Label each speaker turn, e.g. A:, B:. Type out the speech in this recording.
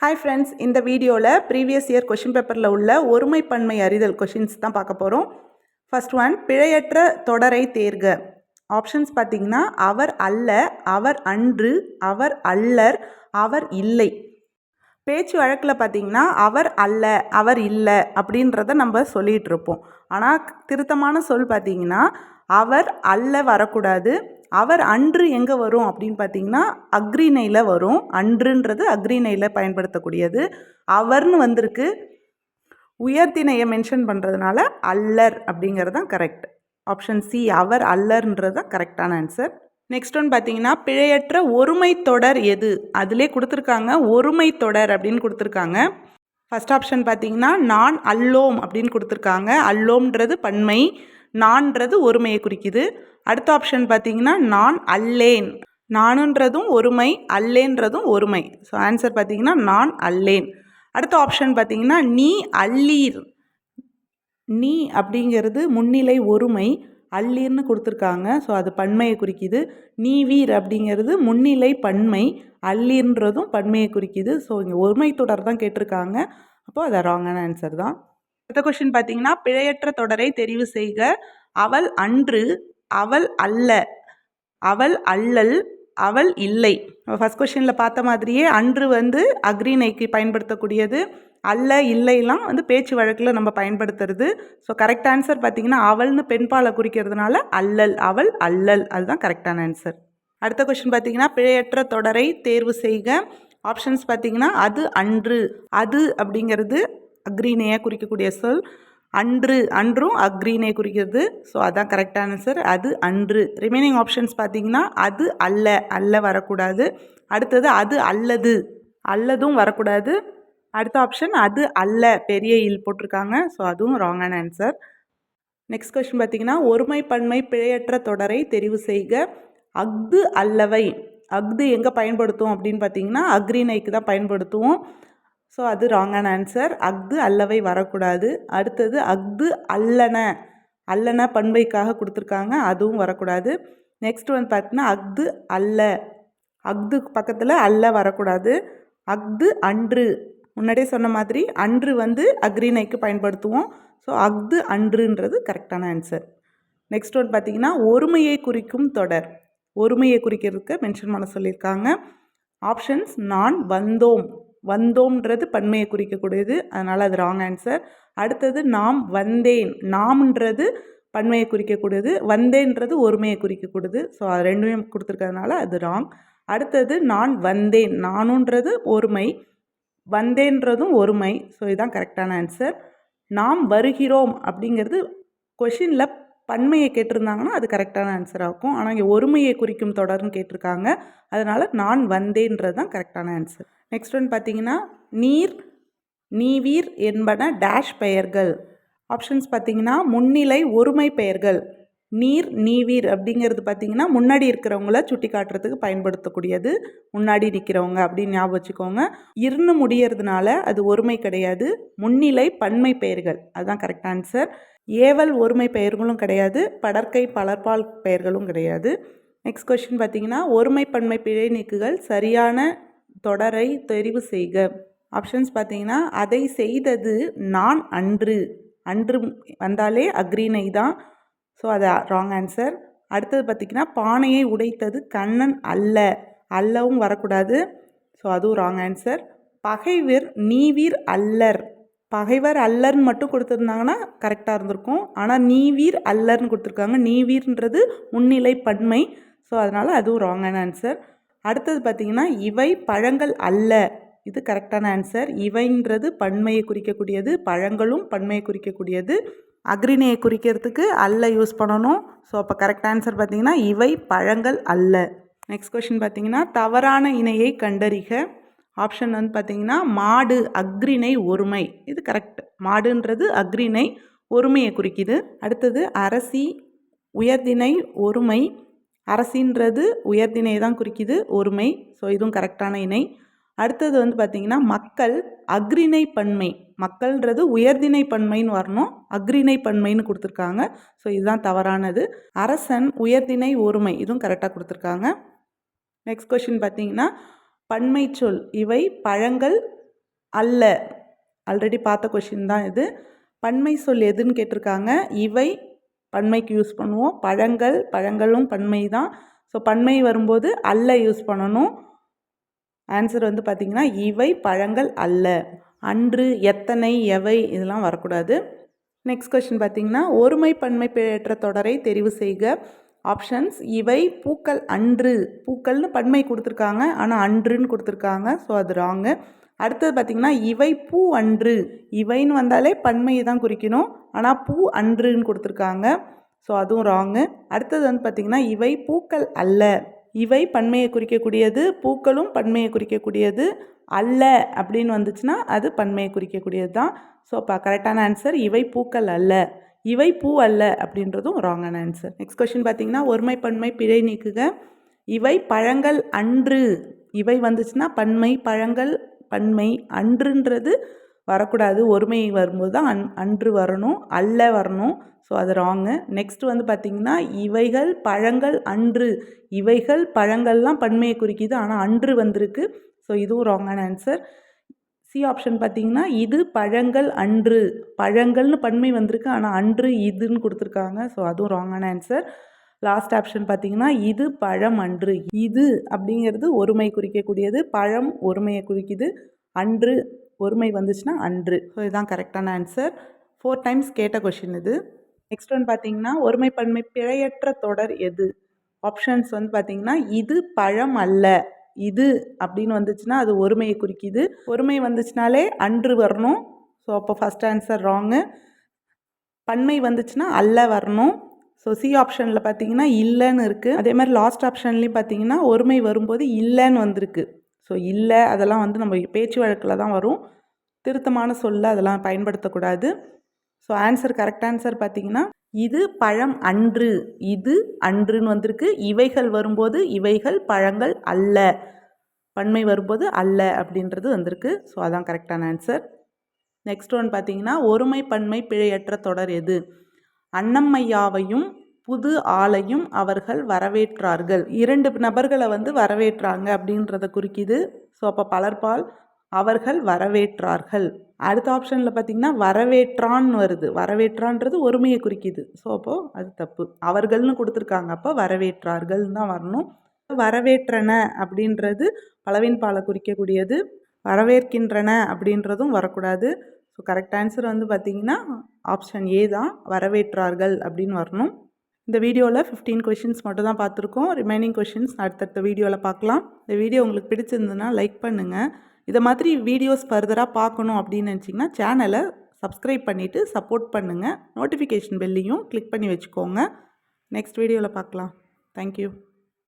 A: Hi friends இந்த வீடியோவில் previous year question பேப்பரில் உள்ள ஒருமைப்பன்மை அறிதல் கொஷின்ஸ் தான் பார்க்க போகிறோம் ஃபர்ஸ்ட் ஒன் பிழையற்ற தொடரை தேர்க. ஆப்ஷன்ஸ் பார்த்தீங்கன்னா அவர் அல்ல அவர் அன்று அவர் அல்லர் அவர் இல்லை. பேச்சு வழக்கில் பார்த்தீங்கன்னா அவர் அல்ல அவர் இல்லை அப்படின்றத நம்ம சொல்லிகிட்ருப்போம் ஆனால் திருத்தமான சொல் பார்த்தீங்கன்னா அவர் அல்ல வரக்கூடாது அவர் அன்று எங்கே வரும் அப்படின்னு பார்த்தீங்கன்னா அக்ரிணையில் வரும். அன்றுன்றது அக்ரிணையில் பயன்படுத்தக்கூடியது. அவர்னு வந்திருக்கு. உயர்த்திணையை மென்ஷன் பண்ணுறதுனால அல்லர் அப்படிங்கிறது தான் கரெக்ட் ஆப்ஷன் சி அவர் அல்லர்ன்றது தான் கரெக்டான ஆன்சர் நெக்ஸ்ட் ஒன் பார்த்தீங்கன்னா பிழையற்ற ஒருமை தொடர் எது? அதிலே கொடுத்துருக்காங்க ஒருமை தொடர் அப்படின்னு கொடுத்துருக்காங்க. ஃபஸ்ட் ஆப்ஷன் பார்த்தீங்கன்னா நான் அல்லோம் அப்படின்னு கொடுத்துருக்காங்க. அல்லோம்ன்றது பன்மை. நான்றது ஒருமையை குறிக்குது. அடுத்த ஆப்ஷன் பார்த்தீங்கன்னா நான் அல்லேன். நானுன்றதும் ஒருமை அல்லேன்றதும் ஒருமை. ஸோ ஆன்சர் பார்த்தீங்கன்னா நான் அல்லேன். அடுத்த ஆப்ஷன் பார்த்தீங்கன்னா நீ அல்லீர். நீ அப்படிங்கிறது முன்னிலை ஒருமை அல்லீர்னு கொடுத்துருக்காங்க. ஸோ அது பன்மையை குறிக்குது. நீ வீர் அப்படிங்கிறது முன்னிலை பன்மை அல்லீர்ன்றதும் பன்மையை குறிக்குது. ஸோ இங்கே ஒருமை தொடர் தான் கேட்டிருக்காங்க. அப்போது அது ராங்கான ஆன்சர் தான். அடுத்த கொஸ்டின் பார்த்தீங்கன்னா பிழையற்ற தொடரை தெரிவு செய்க. அவள் அன்று அவள் அல்ல. அவள் அல்லல் அவள் இல்லை. ஃபஸ்ட் கொஷினில் பார்த்த மாதிரியே அன்று வந்து அக்ரிணைக்கு பயன்படுத்தக்கூடியது. அல்ல இல்லைலாம் வந்து பேச்சு வழக்கில் நம்ம பயன்படுத்துறது. ஸோ கரெக்ட் ஆன்சர் பார்த்தீங்கன்னா அவள்னு பெண்பாலை குறிக்கிறதுனால அல்லல் அவள் அல்லல். அதுதான் கரெக்டான ஆன்சர் அடுத்த கொஷின் பார்த்தீங்கன்னா பிழையற்ற தொடரை தேர்வு செய்க. ஆப்ஷன்ஸ் பார்த்தீங்கன்னா அது அன்று. அது அப்படிங்கிறது அக்ரீனையாக குறிக்கக்கூடிய சொல் அன்று அன்றும் அக்ரீனை குறிக்கிறது. ஸோ அதான் கரெக்டான ஆன்சர் அது அன்று. ரிமைனிங் ஆப்ஷன்ஸ் பார்த்தீங்கன்னா அது அல்ல அல்ல வரக்கூடாது. அடுத்தது அது அல்லது. அல்லதும் வரக்கூடாது. அடுத்த ஆப்ஷன் அது அல்ல பெரிய இல் போட்டிருக்காங்க. ஸோ அதுவும் ராங்கான ஆன்சர் நெக்ஸ்ட் கொஸ்டின் பார்த்தீங்கன்னா ஒருமை பன்மை பிழையற்ற தொடரை தெரிவு செய்க. அஃது அல்லவை. அஃது எங்கே பயன்படுத்தும் அப்படின்னு பார்த்தீங்கன்னா அக்ரீனைக்கு தான் பயன்படுத்துவோம். ஸோ அது ராங்கான ஆன்சர் அஃது அல்லவை வரக்கூடாது. அடுத்தது அஃது அல்லன. அல்லன பண்பைக்காக கொடுத்துருக்காங்க. அதுவும் வரக்கூடாது. நெக்ஸ்ட் வந்து பார்த்தீங்கன்னா அஃது அல்ல. அஃது பக்கத்தில் அல்ல வரக்கூடாது. அஃது அன்று. முன்னாடியே சொன்ன மாதிரி அன்று வந்து அக்ரிணைக்கு பயன்படுத்துவோம். ஸோ அஃது அன்றுன்றது கரெக்டான ஆன்சர் நெக்ஸ்ட் ஒன் பார்த்தீங்கன்னா ஒருமையை குறிக்கும் தொடர். ஒருமையை குறிக்கிறதுக்கு மென்ஷன் பண்ண சொல்லியிருக்காங்க. ஆப்ஷன்ஸ் நான் வந்தோம். வந்தோம்ன்றது பன்மையை குறிக்கக்கூடியது. அதனால் அது ராங் ஆன்சர் அடுத்தது நாம் வந்தேன். நாம்ன்றது பன்மையை குறிக்கக்கூடியது. வந்தேன்றது ஒருமையை குறிக்கக்கூடியது. ஸோ அது ரெண்டுமே கொடுத்துருக்கறதுனால அது ராங் அடுத்தது நான் வந்தேன். நானுன்றது ஒருமை. வந்தேன்றதும் ஒருமை. ஸோ இதுதான் கரெக்டான ஆன்சர் நாம் வருகிறோம் அப்படிங்கிறது கொஷினில் பன்மையை கேட்டிருந்தாங்கன்னா அது கரெக்டான ஆன்சராக இருக்கும். ஆனால் இங்கே ஒருமையை குறிக்கும் தொடர்னு கேட்டிருக்காங்க. அதனால் நான் வந்தேன்றது தான் கரெக்டான ஆன்சர் நெக்ஸ்ட் ஒன் பார்த்தீங்கன்னா நீர் நீவீர் என்பன டேஷ் பெயர்கள். ஆப்ஷன்ஸ் பார்த்தீங்கன்னா முன்னிலை ஒருமை பெயர்கள். நீர் நீவீர் அப்படிங்கிறது பார்த்தீங்கன்னா முன்னாடி இருக்கிறவங்கள சுட்டி காட்டுறதுக்கு பயன்படுத்தக்கூடியது முன்னாடி நிற்கிறவங்க அப்படின்னு ஞாபகம் வச்சுக்கோங்க. இருன்னு முடியறதுனால அது ஒருமை கிடையாது. முன்னிலை பன்மை பெயர்கள். அதுதான் கரெக்ட் ஆன்சர் ஏவல் ஒருமை பெயர்களும் கிடையாது. படற்கை பலர்பால் பெயர்களும் கிடையாது. நெக்ஸ்ட் கொஷின் பார்த்தீங்கன்னா ஒருமை பன்மை பிழை நீக்குகள் சரியான தொடரை தெரிவு செய்க. ஆப்ஷன்ஸ் பார்த்தீங்கன்னா அதை செய்தது நான் அன்று. அன்று வந்தாலே அக்ரீனை தான். ஸோ அது ராங் ஆன்சர் அடுத்தது பார்த்திங்கன்னா பானையை உடைத்தது கண்ணன் அல்ல. அல்லவும் வரக்கூடாது. ஸோ அதுவும் ராங் ஆன்சர் பகைவர் நீவீர் அல்லர். பகைவர் அல்லர்னு மட்டும் கொடுத்துருந்தாங்கன்னா கரெக்டாக இருந்திருக்கும். ஆனால் நீவீர் அல்லர்னு கொடுத்துருக்காங்க. நீவீர்ன்றது முன்னிலை பன்மை ஸோ அதனால் அதுவும் ராங்கான ஆன்சர் அடுத்தது பார்த்திங்கன்னா இவை பழங்கள் அல்ல. இது கரெக்டான ஆன்சர் இவைன்றது பன்மையை குறிக்கக்கூடியது பழங்களும் பன்மையை குறிக்கக்கூடியது. அக்ரிணையை குறிக்கிறதுக்கு அல்ல யூஸ் பண்ணணும். ஸோ அப்போ கரெக்ட் ஆன்சர் பார்த்திங்கன்னா இவை பழங்கள் அல்ல. நெக்ஸ்ட் கொஷின் பார்த்திங்கன்னா தவறான இணையை கண்டறிக. ஆப்ஷன் வந்து பார்த்திங்கன்னா மாடு அக்ரிணை ஒருமை. இது கரெக்ட் மாடுன்றது அக்ரிணை ஒருமையை குறிக்குது. அடுத்தது அரசி உயர்திணை ஒருமை. அரசின்றது உயர்திணை தான் குறிக்குது ஒருமை. ஸோ இதுவும் கரெக்டான இணை. அடுத்தது வந்து பார்த்திங்கன்னா மக்கள் அக்ரிணை பன்மை மக்கள்ன்றது உயர்திணை பன்மைன்னு வரணும். அக்ரிணை பன்மைன்னு கொடுத்துருக்காங்க. ஸோ இதுதான் தவறானது. அரசன் உயர்திணை ஒருமை. இதுவும் கரெக்டாக கொடுத்துருக்காங்க. நெக்ஸ்ட் கொஷின் பார்த்தீங்கன்னா பன்மை சொல். இவை பழங்கள் அல்ல. ஆல்ரெடி பார்த்த கொஷின் தான் இது. பன்மை சொல் எதுன்னு கேட்டிருக்காங்க. இவை பன்மைக்கு யூஸ் பண்ணுவோம். பழங்கள் பழங்களும் பன்மை தான். ஸோ பன்மை வரும்போது அல்ல யூஸ் பண்ணணும். ஆன்சர் வந்து பார்த்திங்கன்னா இவை பழங்கள் அல்ல. அன்று எத்தனை எவை இதெல்லாம் வரக்கூடாது. நெக்ஸ்ட் கொஷின் பார்த்தீங்கன்னா ஒருமை பன்மை பெற்ற தொடரை தெரிவு செய்க. ஆப்ஷன்ஸ் இவை பூக்கள் அன்று. பூக்கள்னு பன்மை கொடுத்துருக்காங்க. ஆனால் அன்றுன்னு கொடுத்துருக்காங்க. ஸோ அது ராங்கு அடுத்தது பார்த்திங்கன்னா இவை பூ அன்று. இவைன்னு வந்தாலே பன்மையை தான் குறிக்கணும். ஆனால் பூ அன்றுன்னு கொடுத்துருக்காங்க. ஸோ அதுவும் ராங்கு அடுத்தது வந்து பார்த்திங்கன்னா இவை பூக்கள் அல்ல. இவை பன்மையை குறிக்கக்கூடியது பூக்களும் பன்மையை குறிக்கக்கூடியது அல்ல அப்படின்னு வந்துச்சுன்னா அது பன்மையை குறிக்கக்கூடியது தான். ஸோ அப்போ கரெக்டான ஆன்சர் இவை பூக்கள் அல்ல. இவை பூ அல்ல அப்படின்றதும் ராங்கான ஆன்சர் நெக்ஸ்ட் கொஷின் பார்த்தீங்கன்னா ஒருமை பன்மை பிழை நீக்குக. இவை பழங்கள் அன்று. இவை வந்துச்சுன்னா பன்மை பழங்கள் பன்மை அன்றுன்றது வரக்கூடாது. ஒருமை வரும்போது தான் அன் அன்று வரணும் அல்ல வரணும். ஸோ அது ராங்கு நெக்ஸ்ட் வந்து பார்த்திங்கன்னா இவைகள் பழங்கள் அன்று. இவைகள் பழங்கள்லாம் பன்மையை குறிக்கிது ஆனால் அன்று வந்திருக்கு. ஸோ இதுவும் ராங்கான ஆன்சர் சி ஆப்ஷன் பார்த்தீங்கன்னா இது பழங்கள் அன்று. பழங்கள்னு பன்மை வந்திருக்கு ஆனால் அன்று இதுன்னு கொடுத்துருக்காங்க. ஸோ அதுவும் ராங்கான ஆன்சர் லாஸ்ட் ஆப்ஷன் பார்த்தீங்கன்னா இது பழம் அன்று. இது அப்படிங்கிறது ஒருமை குறிக்கக்கூடியது. பழம் ஒருமையை குறிக்குது. அன்று ஒருமை வந்துச்சுன்னா அன்று. ஸோ இதுதான் கரெக்டான ஆன்சர் ஃபோர் டைம்ஸ் கேட்ட கொஷின் இது. நெக்ஸ்ட் ஒன் பார்த்தீங்கன்னா ஒருமை பன்மை பிழையற்ற தொடர் எது? ஆப்ஷன்ஸ் வந்து பார்த்தீங்கன்னா இது பழம் அல்ல. இது அப்படின்னு வந்துச்சுன்னா அது ஒருமையை குறிக்கிது. ஒருமை வந்துச்சுனாலே அன்று வரணும். ஸோ அப்போ ஃபஸ்ட் ஆன்சர் ராங்கு பன்மை வந்துச்சுன்னா அல்ல வரணும். ஸோ சி ஆப்ஷனில் பார்த்தீங்கன்னா இல்லைன்னு இருக்குது அதே மாதிரி லாஸ்ட் ஆப்ஷன்லேயும் பார்த்தீங்கன்னா ஒருமை வரும்போது இல்லைன்னு வந்திருக்கு. ஸோ இல்லை அதெல்லாம் வந்து நம்ம பேச்சு வழக்கில் தான் வரும். திருத்தமான சொல்ல அதெல்லாம் பயன்படுத்தக்கூடாது. ஸோ ஆன்சர் கரெக்ட் ஆன்சர் பார்த்தீங்கன்னா இது பழம் அன்று இது அன்றுன்னு வந்திருக்கு. இவைகள் வரும்போது இவைகள் பழங்கள் அல்ல. பன்மை வரும்போது அல்ல அப்படின்றது வந்திருக்கு. ஸோ அதான் கரெக்டான ஆன்சர் நெக்ஸ்ட் ஒன் பார்த்தீங்கன்னா ஒருமை பன்மை பிழையற்ற தொடர் எது? அன்னம்மையாவையும் புது ஆளையும் அவர்கள் வரவேற்றார்கள். இரண்டு நபர்களை வந்து வரவேற்றாங்க அப்படின்றத குறிக்குது. ஸோ அப்போ பலர்பால் அவர்கள் வரவேற்றார்கள். அடுத்த ஆப்ஷனில் பார்த்தீங்கன்னா வரவேற்றான்னு வருது. வரவேற்றான்றது ஒருமையை குறிக்கிது. ஸோ அப்போது அது தப்பு. அவர்கள்னு கொடுத்துருக்காங்க. அப்போ வரவேற்றார்கள்னு தான் வரணும். வரவேற்றன அப்படின்றது பலவின் பாலை குறிக்கக்கூடியது. வரவேற்கின்றன அப்படின்றதும் வரக்கூடாது. ஸோ கரெக்ட் ஆன்சர் வந்து பார்த்திங்கன்னா ஆப்ஷன் ஏ தான். வரவேற்றார்கள் அப்படின்னு வரணும். இந்த வீடியோவில் ஃபிஃப்டீன் கொஷின்ஸ் மட்டும் தான் பார்த்துருக்கோம் ரிமைனிங் கொஷின்ஸ் அடுத்தடுத்த வீடியோவில் பார்க்கலாம் இந்த வீடியோ உங்களுக்கு பிடிச்சிருந்ததுன்னா லைக் பண்ணுங்கள் இதை மாதிரி வீடியோஸ் ஃபர்தராக பார்க்கணும் அப்படின்னு நினச்சிங்கன்னா சேனலை சப்ஸ்கிரைப் பண்ணிவிட்டு சப்போர்ட் பண்ணுங்கள் நோட்டிஃபிகேஷன் பெல்லையும் கிளிக் பண்ணி வச்சுக்கோங்க. நெக்ஸ்ட் வீடியோவில் பார்க்கலாம் தேங்க்யூ